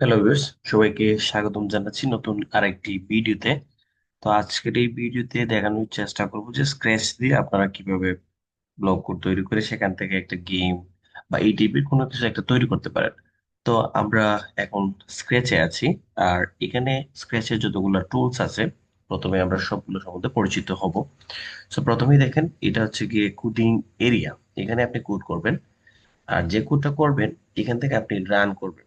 Hello viewers সবাইকে স্বাগতম জানাচ্ছি নতুন আরেকটি ভিডিওতে। তো আজকের এই ভিডিওতে দেখানোর চেষ্টা করব যে স্ক্র্যাচ দিয়ে আপনারা কীভাবে ব্লগ কোড তৈরি করে সেখান থেকে একটা গেম বা এই টাইপের কোনো কিছু একটা তৈরি করতে পারেন। তো আমরা এখন স্ক্র্যাচে আছি। আর এখানে স্ক্র্যাচের যতগুলো টুলস আছে, প্রথমে আমরা সবগুলো সম্বন্ধে পরিচিত হব। সো প্রথমেই দেখেন, এটা হচ্ছে গিয়ে কোডিং এরিয়া এখানে আপনি কোড করবেন। আর যে কোডটা করবেন, এখান থেকে আপনি রান করবেন।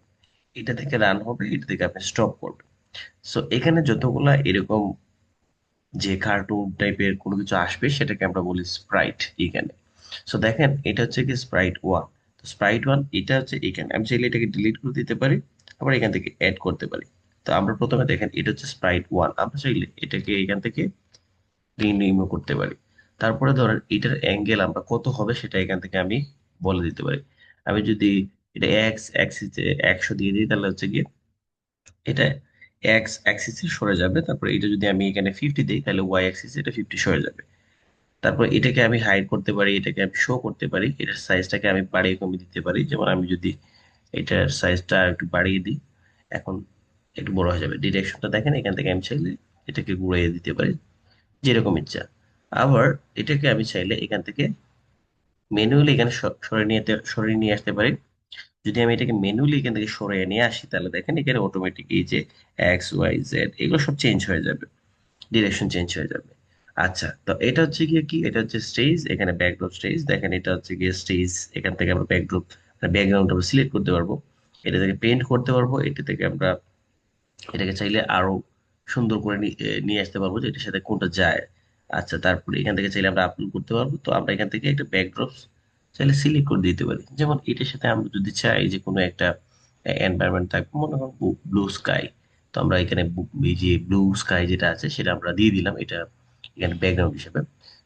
এটা থেকে রান হবে, এটা থেকে আপনি স্টপ করবেন। সো এখানে যতগুলা এরকম যে কার্টুন টাইপের কোনো কিছু আসবে, সেটাকে আমরা বলি স্প্রাইট এখানে। সো দেখেন, এটা হচ্ছে কি স্প্রাইট ওয়ান তো স্প্রাইট ওয়ান এটা হচ্ছে এখানে। আমি চাইলে এটাকে ডিলিট করে দিতে পারি, আবার এখান থেকে অ্যাড করতে পারি। তো, আমরা প্রথমে দেখেন, এটা হচ্ছে স্প্রাইট ওয়ান আমরা চাইলে এটাকে এখান থেকে রিনিউ করতে পারি। তারপরে ধরেন, এটার অ্যাঙ্গেল আমরা কত হবে, সেটা এখান থেকে আমি বলে দিতে পারি। আমি যদি এটা এক্স অ্যাক্সিসে একশো দিয়ে দিই, তাহলে হচ্ছে গিয়ে এটা এক্স অ্যাক্সিসে সরে যাবে। তারপর এটা যদি আমি এখানে ফিফটি দিই, তাহলে ওয়াই অ্যাক্সিসে এটা ফিফটি সরে যাবে। তারপর এটাকে আমি হাইড করতে পারি, এটাকে আমি শো করতে পারি, এটার সাইজটাকে আমি বাড়িয়ে কমিয়ে দিতে পারি। যেমন আমি যদি এটার সাইজটা একটু বাড়িয়ে দিই, এখন একটু বড় হয়ে যাবে। ডিরেকশনটা দেখেন, এখান থেকে আমি চাইলে এটাকে ঘুরিয়ে দিতে পারি, যেরকম ইচ্ছা। আবার এটাকে আমি চাইলে এখান থেকে ম্যানুয়ালি এখানে স- সরিয়ে নিয়ে সরিয়ে নিয়ে আসতে পারি। যদি আমি এটাকে ম্যানুয়ালি এখান থেকে সরিয়ে নিয়ে আসি, তাহলে দেখেন এখানে অটোমেটিক এই যে এক্স ওয়াই জেড এগুলো সব চেঞ্জ হয়ে যাবে। ডিরেকশন চেঞ্জ হয়ে যাবে। আচ্ছা তো এটা হচ্ছে গিয়ে কি? এটা হচ্ছে স্টেজ এখানে ব্যাকড্রপ স্টেজ দেখেন এটা হচ্ছে গিয়ে স্টেজ এখান থেকে আমরা ব্যাকড্রপ ব্যাকগ্রাউন্ড আমরা সিলেক্ট করতে পারব। এটা থেকে পেন্ট করতে পারব। এটা থেকে আমরা এটাকে চাইলে আরও সুন্দর করে নিয়ে আসতে পারব যে এটার সাথে কোনটা যায়। আচ্ছা তারপরে এখান থেকে চাইলে আমরা আপলোড করতে পারব। তো আমরা এখান থেকে একটা ব্যাকড্রপ চাইলে সিলেক্ট করে দিতে পারি। যেমন এটার সাথে আমরা যদি চাই যে কোনো একটা এনভায়রনমেন্ট থাকবে মনে করো ব্লু স্কাই তো আমরা এখানে এই যে ব্লু স্কাই যেটা আছে, সেটা আমরা দিয়ে দিলাম, এটা এখানে ব্যাকগ্রাউন্ড হিসেবে।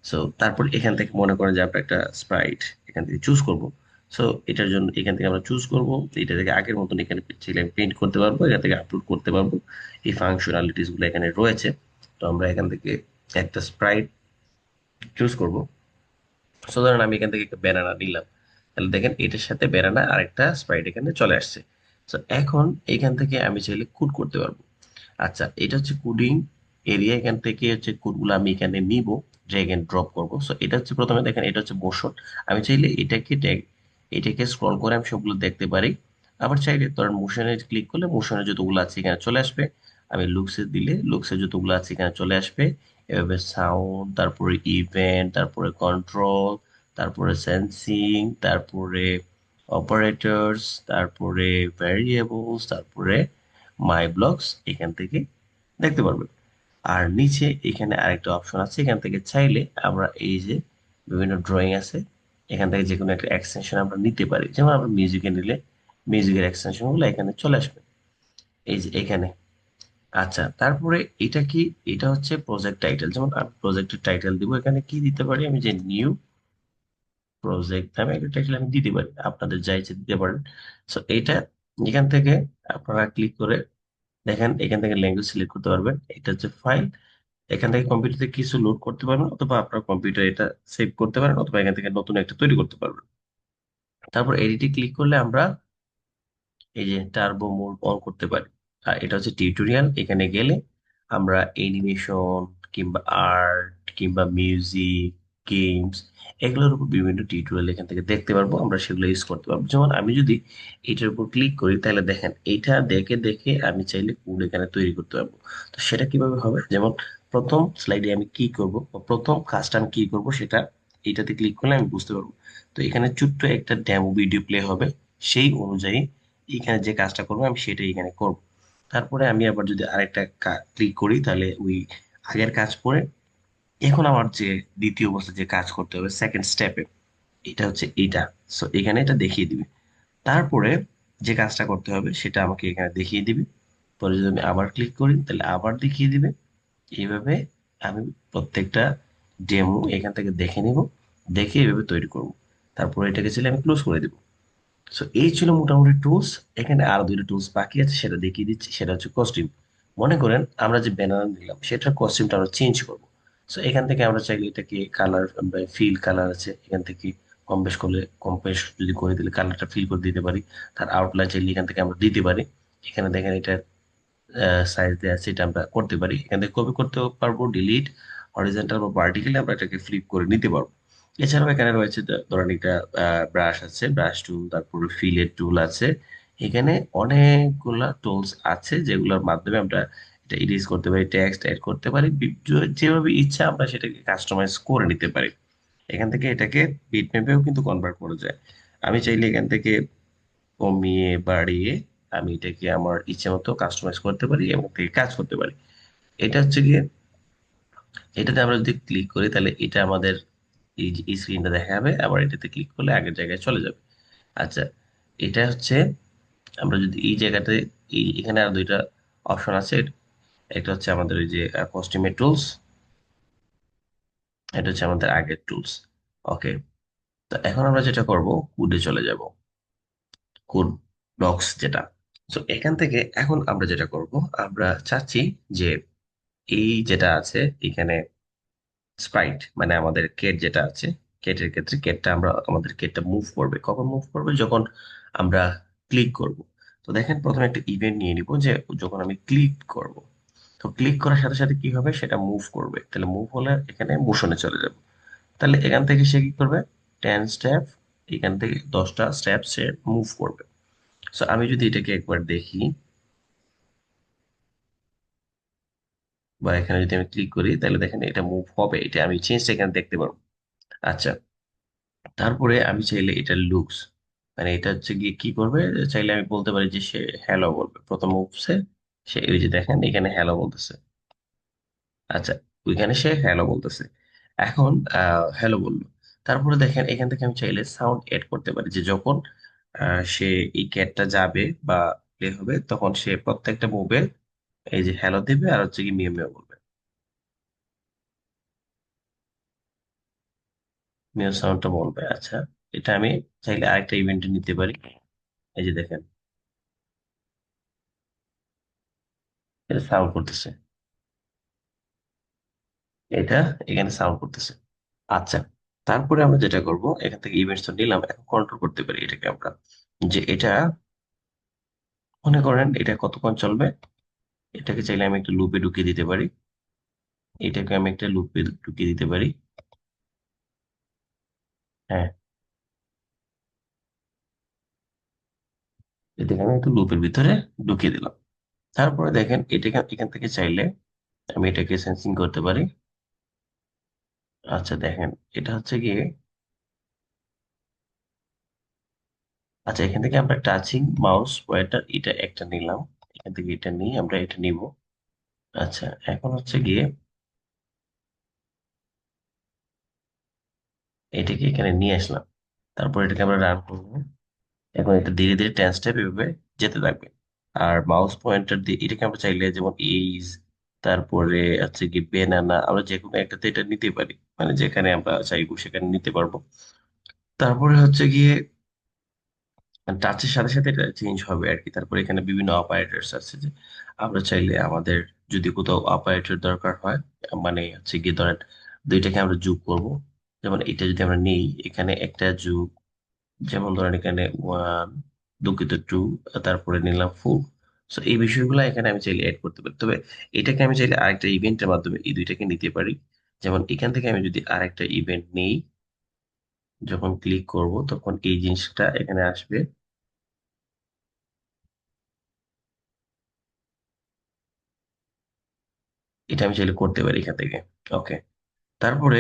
সো তারপর এখান থেকে মনে করেন যে আমরা একটা স্প্রাইট এখান থেকে চুজ করব। সো এটার জন্য এখান থেকে আমরা চুজ করব, এটা থেকে আগের মতন এখানে চাইলে প্রিন্ট করতে পারব, এখান থেকে আপলোড করতে পারব। এই ফাংশনালিটিসগুলো এখানে রয়েছে। তো আমরা এখান থেকে একটা স্প্রাইট চুজ করব। সো ধরেন আমি এখান থেকে একটা ব্যানানা নিলাম। তাহলে দেখেন এটার সাথে ব্যানানা আর একটা স্প্রাইট এখানে চলে আসছে। তো এখন এখান থেকে আমি চাইলে কোড করতে পারব। আচ্ছা এটা হচ্ছে কোডিং এরিয়া এখান থেকে হচ্ছে কোডগুলো আমি এখানে নিব ড্র্যাগ এন্ড ড্রপ করব। সো এটা হচ্ছে প্রথমে দেখেন, এটা হচ্ছে মোশন আমি চাইলে এটাকে ট্যাগ এটাকে স্ক্রল করে আমি সবগুলো দেখতে পারি। আবার চাইলে ধরেন মোশনে ক্লিক করলে মোশনে যতগুলো আছে এখানে চলে আসবে। আমি লুকসে দিলে লুকসে যতগুলো আছে এখানে চলে আসবে। এভাবে সাউন্ড তারপরে ইভেন্ট তারপরে কন্ট্রোল তারপরে সেন্সিং তারপরে অপারেটরস তারপরে ভ্যারিয়েবলস তারপরে মাই ব্লগস এখান থেকে দেখতে পারবেন। আর নিচে এখানে আরেকটা অপশন আছে, এখান থেকে চাইলে আমরা এই যে বিভিন্ন ড্রয়িং আছে, এখান থেকে যে কোনো একটা এক্সটেনশন আমরা নিতে পারি। যেমন আমরা মিউজিকে নিলে মিউজিকের এক্সটেনশনগুলো এখানে চলে আসবে। এই যে এখানে। আচ্ছা তারপরে এটা কি, এটা হচ্ছে প্রজেক্ট টাইটেল যেমন আমি প্রজেক্টের টাইটেল দিব, এখানে কি দিতে পারি? আমি যে নিউ প্রজেক্ট নামে একটা টাইটেল আমি দিতে পারি, আপনাদের যা ইচ্ছে দিতে পারেন। সো এটা এখান থেকে আপনারা ক্লিক করে দেখেন, এখান থেকে ল্যাঙ্গুয়েজ সিলেক্ট করতে পারবেন। এটা হচ্ছে ফাইল এখান থেকে কম্পিউটারে কিছু লোড করতে পারবেন, অথবা আপনার কম্পিউটার এটা সেভ করতে পারেন, অথবা এখান থেকে নতুন একটা তৈরি করতে পারবেন। তারপর এডিটে ক্লিক করলে আমরা এই যে টার্বো মোড অন করতে পারি। এটা হচ্ছে টিউটোরিয়াল। এখানে গেলে আমরা অ্যানিমেশন কিংবা আর্ট কিংবা মিউজিক, গেমস এগুলোর উপর বিভিন্ন টিউটোরিয়াল এখান থেকে দেখতে পারব। আমরা সেগুলো ইউজ করতে পারব। যেমন আমি যদি এটার উপর ক্লিক করি, তাহলে দেখেন এটা দেখে দেখে আমি চাইলে কোড এখানে তৈরি করতে পারব। তো সেটা কীভাবে হবে? যেমন প্রথম স্লাইডে আমি কি করব? প্রথম কাজটা আমি কি করব? সেটা এইটাতে ক্লিক করলে আমি বুঝতে পারব। তো এখানে ছোট্ট একটা ডেমো ভিডিও প্লে হবে। সেই অনুযায়ী এখানে যে কাজটা করব, আমি সেটাই এখানে করব। তারপরে আমি আবার যদি আরেকটা ক্লিক করি, তাহলে ওই আগের কাজ পরে এখন আমার যে দ্বিতীয় অবস্থা যে কাজ করতে হবে সেকেন্ড স্টেপে এটা হচ্ছে এইটা সো এখানে এটা দেখিয়ে দিবে। তারপরে যে কাজটা করতে হবে, সেটা আমাকে এখানে দেখিয়ে দিবে। পরে যদি আমি আবার ক্লিক করি, তাহলে আবার দেখিয়ে দিবে। এইভাবে আমি প্রত্যেকটা ডেমো এখান থেকে দেখে নিব, দেখে এইভাবে তৈরি করব। তারপরে এটাকে চাইলে আমি ক্লোজ করে দিব। সো এই ছিল মোটামুটি টুলস এখানে আরও দুইটা টুলস বাকি আছে, সেটা দেখিয়ে দিচ্ছি, সেটা হচ্ছে কস্টিউম মনে করেন আমরা যে ব্যানার নিলাম সেটার কস্টিউমটা আমরা চেঞ্জ করব। সো এখান থেকে আমরা চাইলে এটাকে কালার ফিল কালার আছে, এখান থেকে কম বেশ করলে, কম বেশ যদি করে দিলে কালারটা ফিল করে দিতে পারি। তার আউটলাইন চাইলে এখান থেকে আমরা দিতে পারি। এখানে দেখেন এটা সাইজ দেওয়া আছে, এটা আমরা করতে পারি। এখান থেকে কপি করতে পারব ডিলিট হরিজন্টাল বা ভার্টিক্যালি আমরা এটাকে ফ্লিপ করে নিতে পারব। এছাড়াও এখানে রয়েছে ধরেন একটা ব্রাশ আছে ব্রাশ টুল তারপরে ফিলেট টুল আছে। এখানে অনেকগুলা টুলস আছে যেগুলোর মাধ্যমে আমরা এটা ইরেজ করতে পারি টেক্সট এড করতে পারি যেভাবে ইচ্ছা আমরা সেটাকে কাস্টমাইজ করে নিতে পারি। এখান থেকে এটাকে বিটম্যাপেও কিন্তু কনভার্ট করা যায়। আমি চাইলে এখান থেকে কমিয়ে বাড়িয়ে আমি এটাকে আমার ইচ্ছে মতো কাস্টমাইজ করতে পারি এবং থেকে কাজ করতে পারি। এটা হচ্ছে গিয়ে, এটাতে আমরা যদি ক্লিক করি তাহলে এটা আমাদের এই যে, এই স্ক্রিনটা দেখা যাবে, আবার এটাতে ক্লিক করলে আগের জায়গায় চলে যাবে। আচ্ছা এটা হচ্ছে আমরা যদি এই জায়গাতে, এই এখানে আর দুইটা অপশন আছে। একটা হচ্ছে আমাদের ওই যে কস্টিউমের টুলস এটা হচ্ছে আমাদের আগের টুলস ওকে তো এখন আমরা যেটা করব কোডে চলে যাব। কোড ব্লকস যেটা। তো এখান থেকে এখন আমরা যেটা করব, আমরা চাচ্ছি যে এই যেটা আছে, এখানে স্প্রাইট মানে আমাদের কেট যেটা আছে কেটের ক্ষেত্রে কেটটা আমরা, আমাদের কেটটা মুভ করবে। কখন মুভ করবে? যখন আমরা ক্লিক করব। তো দেখেন, প্রথমে একটা ইভেন্ট নিয়ে নিব যে, যখন আমি ক্লিক করব, তো ক্লিক করার সাথে সাথে কি হবে? সেটা মুভ করবে। তাহলে মুভ হলে এখানে মোশনে চলে যাবে। তাহলে এখান থেকে সে কি করবে? টেন স্টেপ এখান থেকে দশটা স্টেপ সে মুভ করবে। সো আমি যদি এটাকে একবার দেখি বা এখানে যদি আমি ক্লিক করি, তাহলে দেখেন এটা মুভ হবে। এটা আমি চেঞ্জটা এখানে দেখতে পারব। আচ্ছা। তারপরে আমি চাইলে এটা লুকস মানে এটা হচ্ছে গিয়ে কি করবে? চাইলে আমি বলতে পারি যে সে হ্যালো বলবে। প্রথম মুভসে সে ওই যে দেখেন, এখানে হ্যালো বলতেছে। আচ্ছা ওইখানে সে হ্যালো বলতেছে। এখন হ্যালো বলল। তারপরে দেখেন, এখান থেকে আমি চাইলে সাউন্ড এড করতে পারি। যে যখন সে এই ক্যাটটা যাবে বা প্লে হবে, তখন সে প্রত্যেকটা মুভে এই যে হ্যালো দেবে আর হচ্ছে কি মিউ মিউ বলবে। মিউ সাউন্ডটা বলবে আচ্ছা। এটা আমি চাইলে আরেকটা ইভেন্টে নিতে পারি। এই যে দেখেন। এটা সাউন্ড করতেছে। এটা এখানে সাউন্ড করতেছে। আচ্ছা তারপরে আমরা যেটা করব, এখান থেকে ইভেন্টস নিলাম। এখন কন্ট্রোল করতে পারি এটাকে আমরা। যে এটা, মনে করেন এটা কতক্ষণ চলবে? এটাকে চাইলে আমি একটা লুপে ঢুকিয়ে দিতে পারি। এটাকে আমি একটা লুপে ঢুকিয়ে দিতে পারি। হ্যাঁ। এটাকে আমি একটা লুপের ভিতরে ঢুকিয়ে দিলাম। তারপরে দেখেন, এটাকে এখান থেকে চাইলে আমি এটাকে সেন্সিং করতে পারি। আচ্ছা দেখেন, এটা হচ্ছে গিয়ে আচ্ছা এখান থেকে আমরা টাচিং মাউস পয়েন্টার এটা একটা নিলাম। এখান এটা নিয়ে আমরা এটা নিব। আচ্ছা এখন হচ্ছে গিয়ে এটাকে এখানে নিয়ে আসলাম। তারপর এটাকে আমরা রান করব। এখন এটা ধীরে ধীরে টেন স্টেপ এভাবে যেতে থাকবে। আর মাউস পয়েন্টার দিয়ে এটাকে আমরা চাইলে যেমন এইজ তারপরে হচ্ছে কি বেনানা আমরা যে কোনো একটাতে এটা নিতে পারি। মানে যেখানে আমরা চাইব সেখানে নিতে পারব। তারপরে হচ্ছে গিয়ে টাচের সাথে সাথে এটা চেঞ্জ হবে আর কি। তারপরে এখানে বিভিন্ন অপারেটরস আছে যে, আমরা চাইলে আমাদের যদি কোথাও অপারেটর দরকার হয় মানে হচ্ছে গিয়ে ধরেন দুইটাকে আমরা যোগ করব। যেমন এটা যদি আমরা নেই, এখানে একটা যোগ, যেমন ধরেন এখানে ওয়ান দুঃখিত টু তারপরে নিলাম ফোর সো এই বিষয়গুলো এখানে আমি চাইলে অ্যাড করতে পারি। তবে এটাকে আমি চাইলে আরেকটা ইভেন্টের মাধ্যমে এই দুইটাকে নিতে পারি। যেমন এখান থেকে আমি যদি আরেকটা ইভেন্ট নেই, যখন ক্লিক করব, তখন এই জিনিসটা এখানে আসবে। এটা আমি চাইলে করতে পারি এখান থেকে। ওকে তারপরে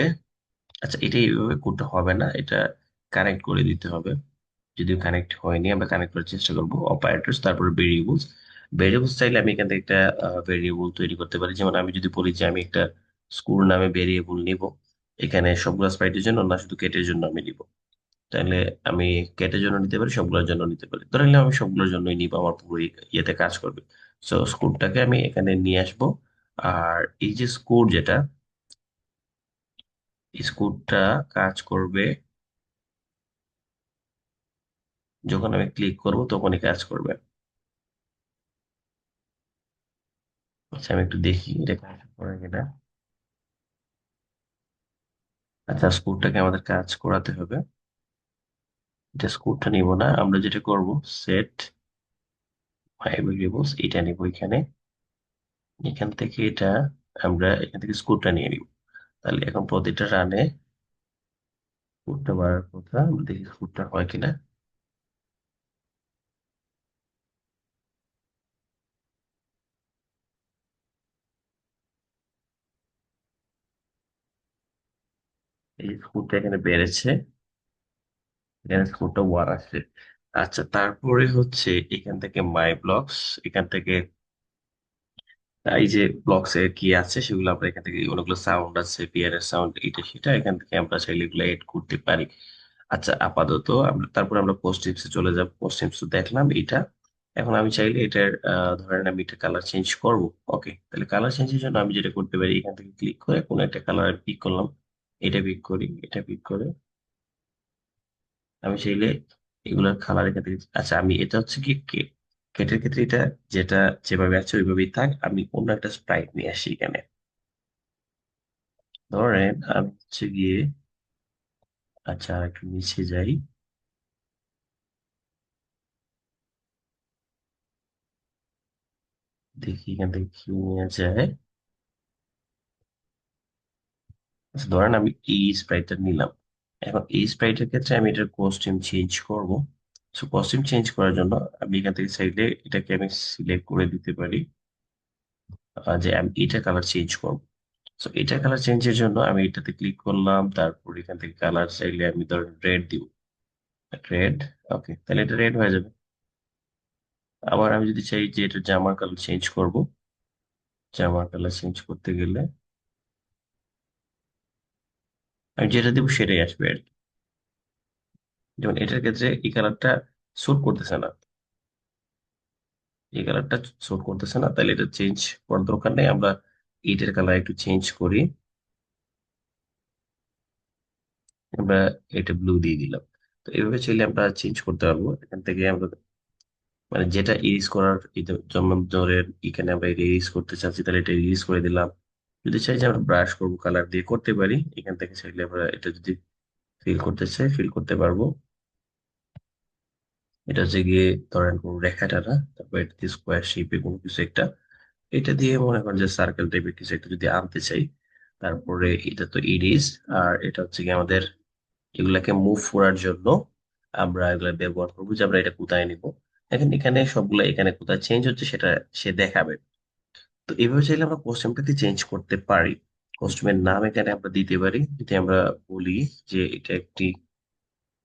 আচ্ছা এটা এইভাবে করতে হবে না, এটা কানেক্ট করে দিতে হবে। যদিও কানেক্ট হয়নি, আমরা কানেক্ট করার চেষ্টা করব অপারেটরস তারপরে ভেরিয়েবলস ভেরিয়েবলস চাইলে আমি এখান থেকে একটা ভেরিয়েবল তৈরি করতে পারি। যেমন আমি যদি বলি যে আমি একটা স্কুল নামে ভেরিয়েবল নিব, এখানে সবগুলো স্প্রাইটের জন্য না, শুধু কেটের জন্য আমি নিব। তাহলে আমি কেটের জন্য নিতে পারি, সবগুলোর জন্য নিতে পারি। ধরে নিলাম আমি সবগুলোর জন্যই নিব, আমার পুরো ইয়েতে কাজ করবে। সো স্কুলটাকে আমি এখানে নিয়ে আসব। আর এই যে স্কুল যেটা স্কুলটা কাজ করবে যখন আমি ক্লিক করব তখনই কাজ করবে। আচ্ছা আমি একটু দেখি এটা কাজ করে কিনা। আচ্ছা স্কুলটাকে আমাদের কাজ করাতে হবে। এটা স্কুলটা নিব না, আমরা যেটা করব সেট ভেরিয়েবলস এটা নিব এখানে। এখান থেকে এটা আমরা এখান থেকে স্কোরটা নিয়ে নিব। তাহলে এখন প্রতিটা রানে স্কোরটা বাড়ার কথা, আমরা দেখি স্কোরটা হয় কিনা। এই স্কোরটা এখানে বেড়েছে। এখানে স্কোরটা ওয়ান আসছে। আচ্ছা তারপরে হচ্ছে এখান থেকে মাই ব্লকস এখান থেকে এই যে ব্লকস এর কি আছে, সেগুলো আমরা এখান থেকে, অনেকগুলো সাউন্ড আছে পিয়ারের সাউন্ড এটা, সেটা এখান থেকে আমরা চাইলে এগুলো এড করতে পারি। আচ্ছা আপাতত আমরা, তারপর আমরা পোস্ট টিপসে চলে যাব। পোস্ট টিপস দেখলাম এটা। এখন আমি চাইলে এটার ধরেন আমি এটা কালার চেঞ্জ করব। ওকে তাহলে কালার চেঞ্জের জন্য আমি যেটা করতে পারি, এখান থেকে ক্লিক করে কোনো একটা কালার পিক করলাম। এটা পিক করি, এটা পিক করে। আমি চাইলে এগুলোর কালার এখান থেকে আচ্ছা আমি, এটা হচ্ছে কি কেটের ক্ষেত্রে এটা, যেটা যেভাবে আছে ওইভাবেই থাক, আমি অন্য একটা স্প্রাইট নিয়ে আসি এখানে। ধরেন, আমি হচ্ছে গিয়ে আচ্ছা একটু নিচে যাই। দেখি এখান থেকে কি নিয়ে যায়। আচ্ছা ধরেন আমি এই স্প্রাইটটা নিলাম। এখন এই স্প্রাইটের ক্ষেত্রে আমি এটার কস্টিউম চেঞ্জ করব। সো কস্টিউম চেঞ্জ করার জন্য আমি এখান থেকে চাইলে এটাকে আমি সিলেক্ট করে দিতে পারি। যে আমি এটা কালার চেঞ্জ করব। সো এটা কালার চেঞ্জের জন্য আমি এটাতে ক্লিক করলাম, তারপর এখান থেকে কালার চাইলে আমি ধরেন রেড দিব। রেড ওকে তাহলে এটা রেড হয়ে যাবে। আবার আমি যদি চাই যে এটা জামার কালার চেঞ্জ করব। জামার কালার চেঞ্জ করতে গেলে আমি যেটা দিব সেটাই আসবে আর কি। যেমন এটার ক্ষেত্রে এই কালারটা স্যুট করতেছে না। এই কালারটা স্যুট করতেছে না, তাহলে এটা চেঞ্জ করার দরকার নেই। আমরা এইটার কালার একটু চেঞ্জ করি। আমরা এটা ব্লু দিয়ে দিলাম। তো এইভাবে চাইলে আমরা চেঞ্জ করতে পারব। এখান থেকে আমরা মানে যেটা ইরিজ করার যেমন ধরেন এখানে আমরা ইরিজ করতে চাচ্ছি, তাহলে এটা ইরিজ করে দিলাম। যদি চাই যে আমরা ব্রাশ করব কালার দিয়ে করতে পারি, এখান থেকে চাইলে আমরা এটা যদি ফিল করতে চাই ফিল করতে পারব। এটা হচ্ছে গিয়ে ধরেন কোনো রেখা টানা, তারপর এটা দিয়ে স্কোয়ার শেপে কোনো কিছু একটা। এটা দিয়ে মনে করেন যে সার্কেল টাইপের কিছু একটা যদি আনতে চাই, তারপরে এটা তো ইরিজ আর এটা হচ্ছে কি আমাদের এগুলাকে মুভ করার জন্য আমরা এগুলা ব্যবহার করব যে আমরা এটা কোথায় নিব। এখন এখানে সবগুলো এখানে কোথায় চেঞ্জ হচ্ছে সেটা সে দেখাবে। তো এইভাবে চাইলে আমরা কস্টিউমটাকে চেঞ্জ করতে পারি। কস্টিউমের নাম এখানে আমরা দিতে পারি। যদি আমরা বলি যে এটা একটি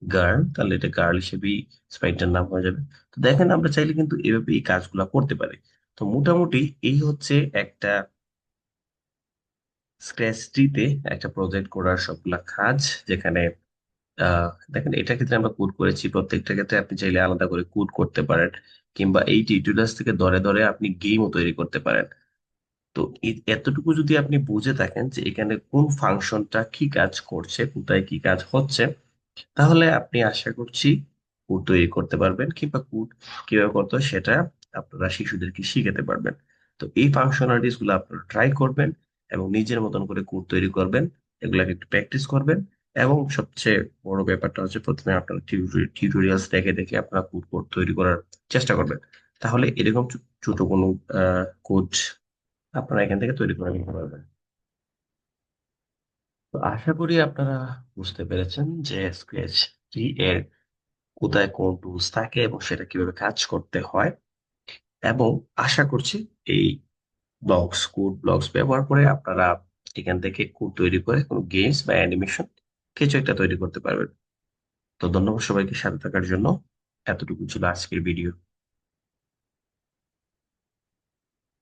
গার্ল, তাহলে এটা গার্ল হিসেবেই স্প্রাইটটার নাম হয়ে যাবে। তো দেখেন, আমরা চাইলে কিন্তু এভাবে এই কাজগুলো করতে পারি। তো মোটামুটি এই হচ্ছে একটা স্ক্র্যাচ ট্রিতে একটা প্রজেক্ট করার সবগুলা কাজ, যেখানে দেখেন, এটার ক্ষেত্রে আমরা কোড করেছি, প্রত্যেকটা ক্ষেত্রে আপনি চাইলে আলাদা করে কোড করতে পারেন, কিংবা এই টিউটোরিয়ালস থেকে ধরে ধরে আপনি গেমও তৈরি করতে পারেন। তো এতটুকু যদি আপনি বুঝে থাকেন যে এখানে কোন ফাংশনটা কি কাজ করছে, কোথায় কি কাজ হচ্ছে তাহলে আপনি আশা করছি কোড তৈরি করতে পারবেন কিংবা কোড কীভাবে করতে হয় সেটা আপনারা শিশুদেরকে শিখাতে পারবেন। তো এই ফাংশনালিটিসগুলো আপনারা ট্রাই করবেন এবং নিজের মতন করে কোড তৈরি করবেন, এগুলাকে একটু প্র্যাকটিস করবেন এবং সবচেয়ে বড় ব্যাপারটা হচ্ছে প্রথমে আপনারা টিউটোরিয়ালস দেখে দেখে আপনারা কোড কোড তৈরি করার চেষ্টা করবেন। তাহলে এরকম ছোট কোনো কোড আপনারা এখান থেকে তৈরি করে নিতে পারবেন। তো আশা করি আপনারা বুঝতে পেরেছেন যে স্কেচ থ্রি এর কোথায় কোন টুলস থাকে এবং সেটা কীভাবে কাজ করতে হয়। এবং আশা করছি এই ব্লগস কোড ব্লগস ব্যবহার করে আপনারা এখান থেকে কোড তৈরি করে কোনো গেমস বা অ্যানিমেশন কিছু একটা তৈরি করতে পারবেন। তো ধন্যবাদ সবাইকে সাথে থাকার জন্য। এতটুকু ছিল আজকের ভিডিও